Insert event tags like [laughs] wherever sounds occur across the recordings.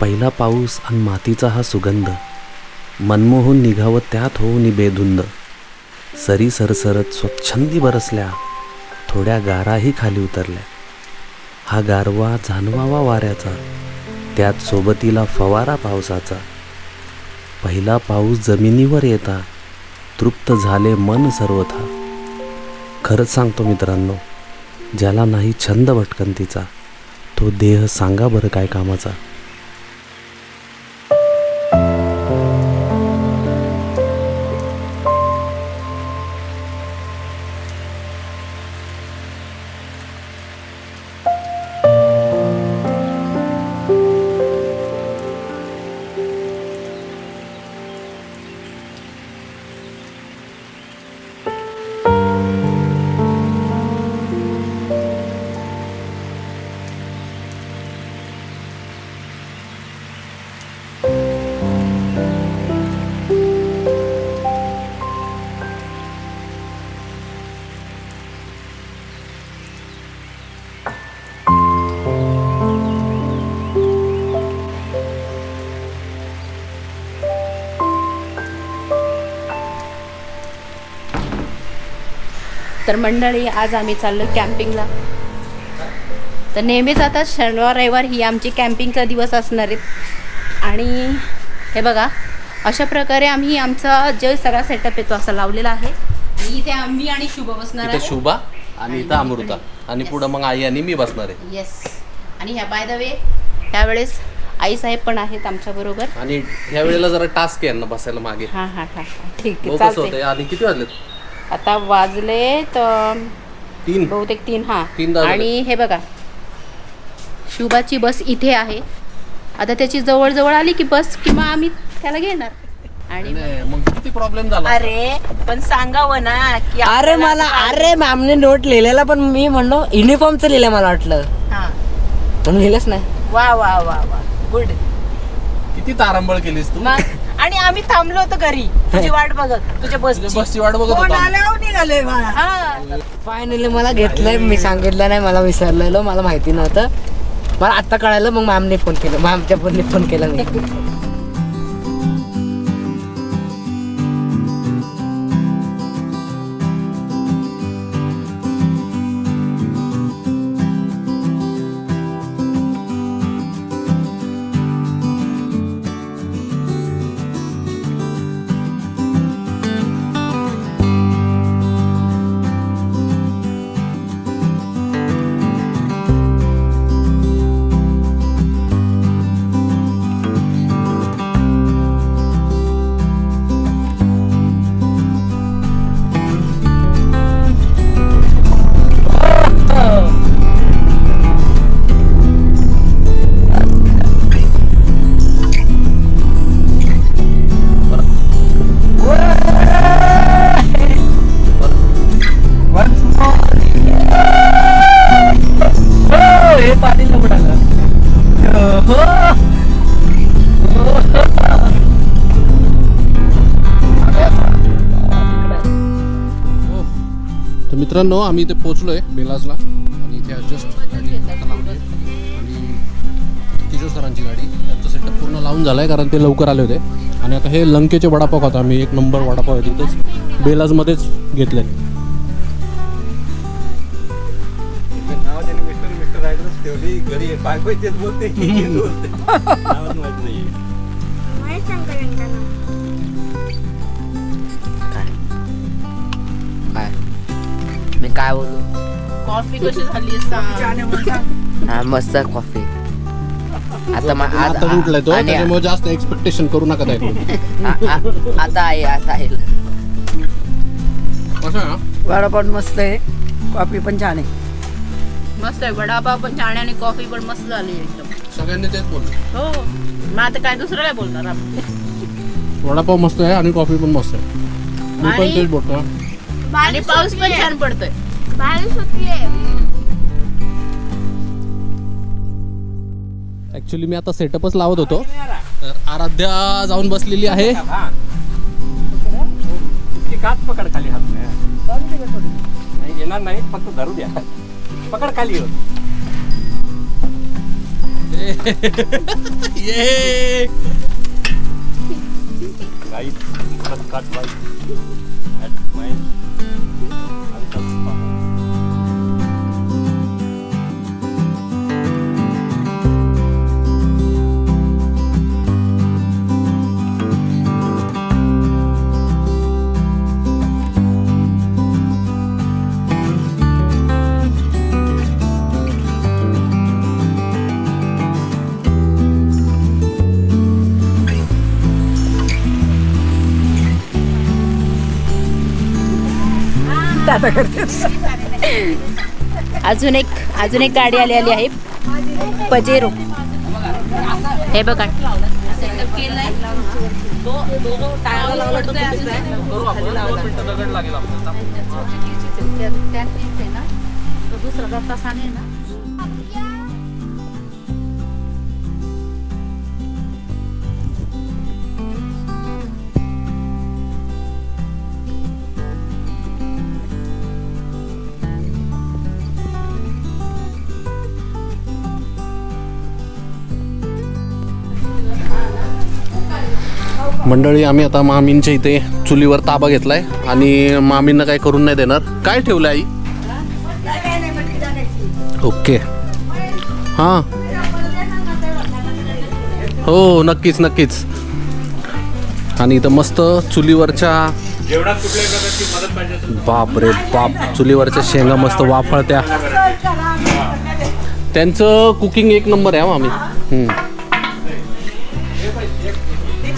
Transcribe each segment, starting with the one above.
पहिला पाऊस आणि मातीचा हा सुगंध. मनमोहून निघावं त्यात होऊन बेधुंद. सरी सरसरत स्वच्छंदी बरसल्या. थोड्या गाराही खाली उतरल्या. हा गारवा जाणवावा वाऱ्याचा. त्यात सोबतीला फवारा पावसाचा. पहिला पाऊस जमिनीवर येता. तृप्त झाले मन सर्वथा. खरंच सांगतो मित्रांनो ज्याला नाही छंद भटकंतीचा तो देह सांगा बरं काय कामाचा. तर मंडळी आज आम्ही चाललो कॅम्पिंगला. तर नेहमीच आता शनिवार रविवार ही आमची कॅम्पिंगचा दिवस असणार आहेत आणि हे बघा अशा प्रकारे आम्ही आमचा जे सगळा सेटअप येतो असा लावलेला आहे. आणि इथे आम्ही आणि शुभ बसणार आहे शुभा आणि इथं अमृता. आणि पुढं मग आई आणि मी बसणार आहे. येस आणि ह्या बाय द वे त्यावेळेस आईसाहेब पण आहेत आमच्याबरोबर आणि ह्या वेळेला जरा टास्क आहे ना बसायला मागे. हां हां हां ठीक आहे मग कसं चालते होतंय? आणि किती वाजलेत? आता वाजले तर तीन. बहुतेक तीन हा. तीन आणि हे बघा शुभाची बस इथे आहे. आता त्याची जवळ आली की बस किंवा आम्ही त्याला घेणार. आणि नाही, मग किती प्रॉब्लेम झाला? अरे पण सांगावं ना की अरे मला अरे मॅमने नोट लिहिलेला पण मी म्हणलो युनिफॉर्मचं लिहिलं मला वाटलं. हा. म्हणून लिहिलंच नाही. वा वा वा वा. गुड किती तारंबळ केलीस तू? मग आणि आम्ही थांबलो होतो घरी. तुझी वाट बघत तुझ्या बस बसची वाट बघत होतो हा. फायनली मला घेतलंय मी सांगितलं नाही मला विसरलेलो मला माहिती नव्हतं. मला आत्ता कळालं मग मॅमने फोन केलं. मॅमच्या फोनने फोन केला मी. मित्रांनो आम्ही इथे पोहोचलोय बेलाजला आणि इथे जस्ट गाडी आता लावली आहे. आणि किशोर सरांची गाडी. त्यांचं सेटअप पूर्ण लावून झालं आहे कारण ते लवकर आले होते. आणि आता हे लंकेचे वडापाव खातो आम्ही. एक नंबर वडापाव आहे तिथेच. बेलाजमध्येच घेतले घरी बोलते. [laughs] काय बोलू? कॉफी कशी झाली सांग. हा मस्त कॉफी. आता मा- आता उठलाय तो आणि- त्याच्यामुळे जास्त एक्सपेक्टेशन करू नका त्याकडून आ- आ- आता आहे आता कसं आहे? वडापाव मस्त आहे. कॉफी पण छान आहे. मस्त आहे वडापाव पण छान आहे आणि कॉफी पण मस्त झाली एकदम. सगळ्यांनी तेच बोललं. हो. मग आता काय दुसरं काय बोलणार आपण? वडापाव मस्त आहे आणि कॉफी पण मस्त आहे. मी पण आणि- तेच बोलतो आणि पाऊस पण छान पडतोय. ऍक्च्युली मी आता सेटअपच लावत होतो. तर आराध्या जाऊन बसलेली आहे. हा काच पकड खाली हात नाही येणार नाही फक्त धरू द्या. पकड खाली हो [laughs] ये. Cut, दादा [laughs] करते अजून एक अजून एक गाडी आलेली आहे. पजेरो. हे बघा. मंडळी आम्ही आता मामींच्या इथे चुलीवर ताबा घेतलाय आणि मामींना काय करून नाही देणार. काय ठेवलं आई? ओके. हां. हो नक्कीच नक्कीच. आणि इथं मस्त चुलीवरच्या बाप रे बाप चुलीवरच्या शेंगा मस्त वाफळत्या. त्यांचं कुकिंग एक नंबर आहे मामी.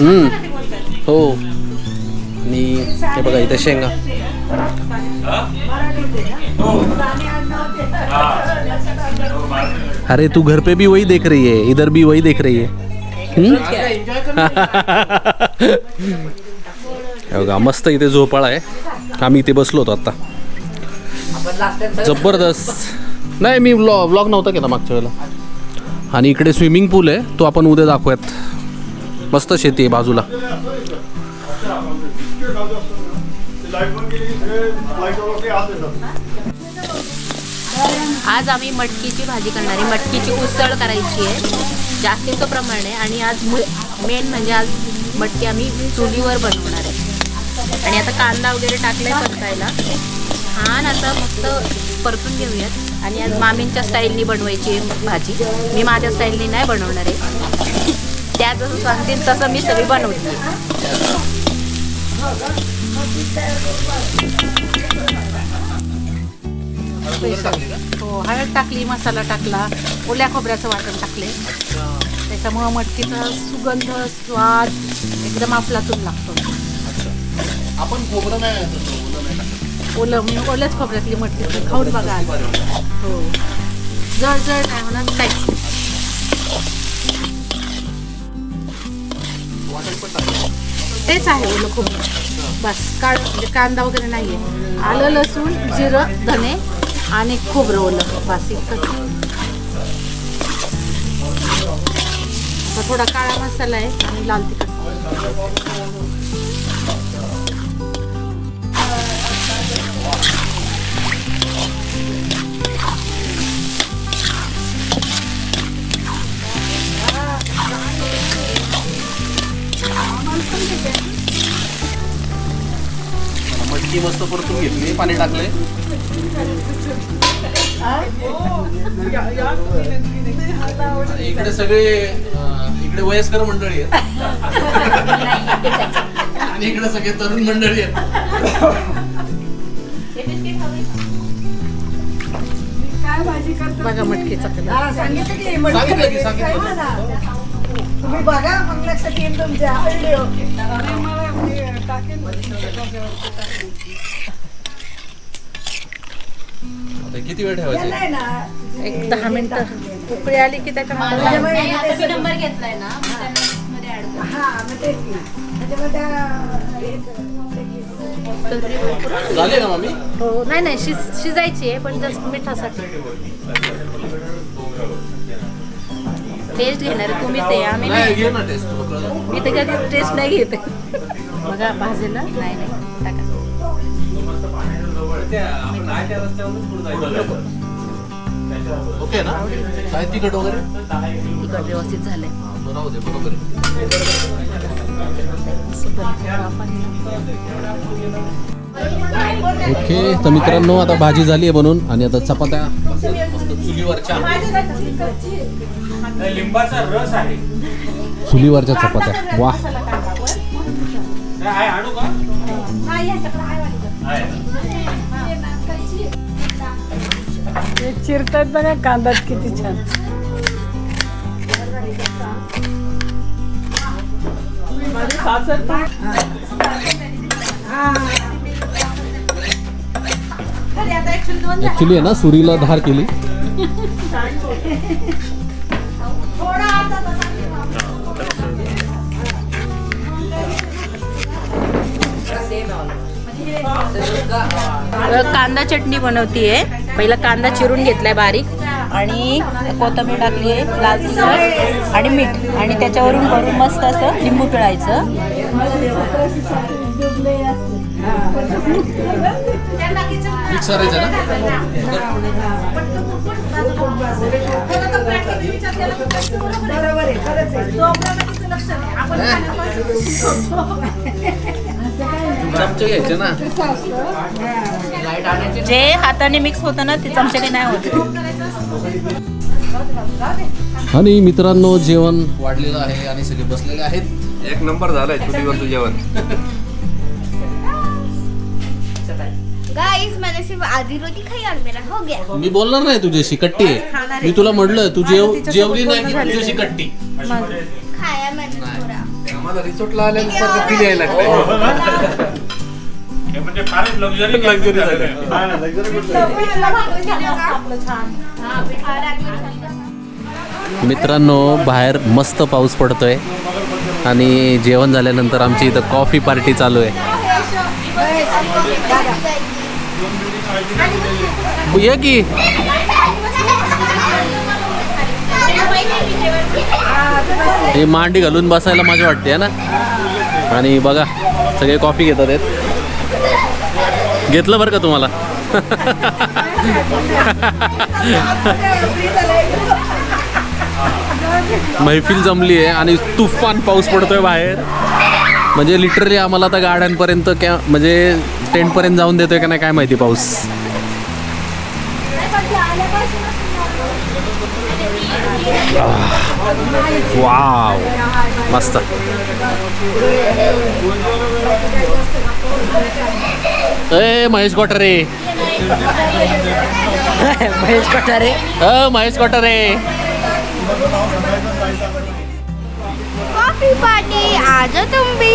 हम्म. हो. आणि हे बघा इथे शेंगा. अरे तू घर पे भी वही देख रही है इधर भी वही देख रही है. बघा मस्त इथे झोपाळा आहे. आम्ही इथे बसलो होतो आता. जबरदस्त. नाही मी व्लॉग व्लॉग नव्हता केला मागच्या वेळेला. आणि इकडे स्विमिंग पूल आहे तो आपण उद्या दाखवूयात. मस्त शेती आहे बाजूला. आज आम्ही मटकीची भाजी करणार आहे. मटकीची उसळ करायची आहे. जास्तीचं प्रमाण आहे. आणि आज मेन म्हणजे आज मटकी आम्ही चुलीवर बनवणार आहे. आणि आता कांदा वगैरे टाकलाय परतायला. छान आता मस्त परतून घेऊयात. आणि आज मामींच्या स्टाईलनी बनवायची आहे भाजी. मी माझ्या स्टाईलनी नाही बनवणार आहे. त्या जसं सांगतील तसं मी सगळी बनवते. हो हळद टाकली मसाला टाकला ओल्या खोबऱ्याचं वाटण टाकले. त्याच्यामुळं मटकीचा सुगंध स्वाद एकदम आपलातून लागतो. आपण खोबरं नाही ओलं मी ओल्याच खोबऱ्यातली मटकी खाऊन बघा. हो. जड नाही होणार काही तेच आहे ओलं खोबरं बस काळ म्हणजे कांदा वगैरे नाही आहे आलं लसूण जिरं धने आणि खोबरं ओलं. बस इतकं थोडा काळा मसाला आहे आणि लाल तिखट. मटकी मस्त परतून घेतली. पाणी टाकले इकडे सगळे इकडे वयस्कर मंडळी आहेत. आणि इकडे सगळे तरुण मंडळी आहेत. बघा मटकीचा सांगितलं की सांगितलं की सांगितलं. तुम्ही बघा मग लक्षात येईल तुमच्या. आता किती वेळ ठेवायचं? नाही ना एक दहा मिनिटं. उकळी आली की त्याच्यामध्ये त्याच्यामुळे नंबर घेतलाय ना मध्ये ऍड हा मग तेच की त्याच्यामुळे त्या झाले ना मामी हो नाही नाही शिज शिजायची आहे पण जस्ट मिठासाठी. टेस्ट घेणार आहे तुम्ही ते आम्ही नाही नाही. घे ना टेस्ट तुला कळलं. मी तर कधी टेस्ट नाही घेते. बघा भाजीला नाही नाही. ओके ना? काय तिखट वगैरे? व्यवस्थित झालंय. राहू दे बरोबर आहे. ओके तर मित्रांनो आता भाजी झाली आहे बनवून आणि आता चपात्या. चुलीवरच्या. लिंबाचा रस आहे. चुलीवरच्या चपात्या. वा आणू का? चिरतात बघा कांदात किती छान. ऍक्च्युली आहे ना सुरीला धार केली. [laughs] कांदा चटणी बनवतीये. पहिला कांदा चिरून घेतलाय बारीक. आणि कोथिंबीर टाकली आहे लाल तिखट आणि मीठ. आणि त्याच्यावरून भरून मस्त असं लिंबू पिळायचं. घ्यायचे ना. जे हाताने मिक्स होतं ना ते चमच्याने नाही होत. आणि मित्रांनो जेवण वाढलेलं आहे आणि सगळे बसलेले आहेत. एक नंबर झालाय चुलीवरचं जेवण. गाइस मैंने सिर्फ आधी रोटी खाई और मेरा हो गया. मी बोलणार नाही तुझ्याशी कट्टी आहे. मी तुला म्हटलं तू जेव जेवली नाही की तुझ्याशी कट्टी? खाया मैंने थोड़ा आम्हाला रिसोर्टला आल्यानंतर ते feel यायला लागलंय. [laughs] [laughs] म्हणजे फारच लक्झरी. मित्रांनो बाहेर मस्त पाऊस पडतोय. आणि जेवण झाल्यानंतर आमची इथं कॉफी पार्टी चालू आहे. ये की. हे मांडी घालून बसायला मजा वाटते ना? आणि बघा सगळे कॉफी घेतात आहेत. घेतलं बरं का तुम्हाला? मैफिल जमली आहे आणि तुफान पाऊस पडतोय बाहेर. म्हणजे लिटरली आम्हाला आता गाड्यांपर्यंत क्या म्हणजे टेंटपर्यंत जाऊन देतोय का नाही काय माहिती पाऊस? वाव. मस्त. ए महेश कोठारे. [laughs] महेश कटारे अ महेश कोठारे. कॉफी पार्टी आ जाओ तुम भी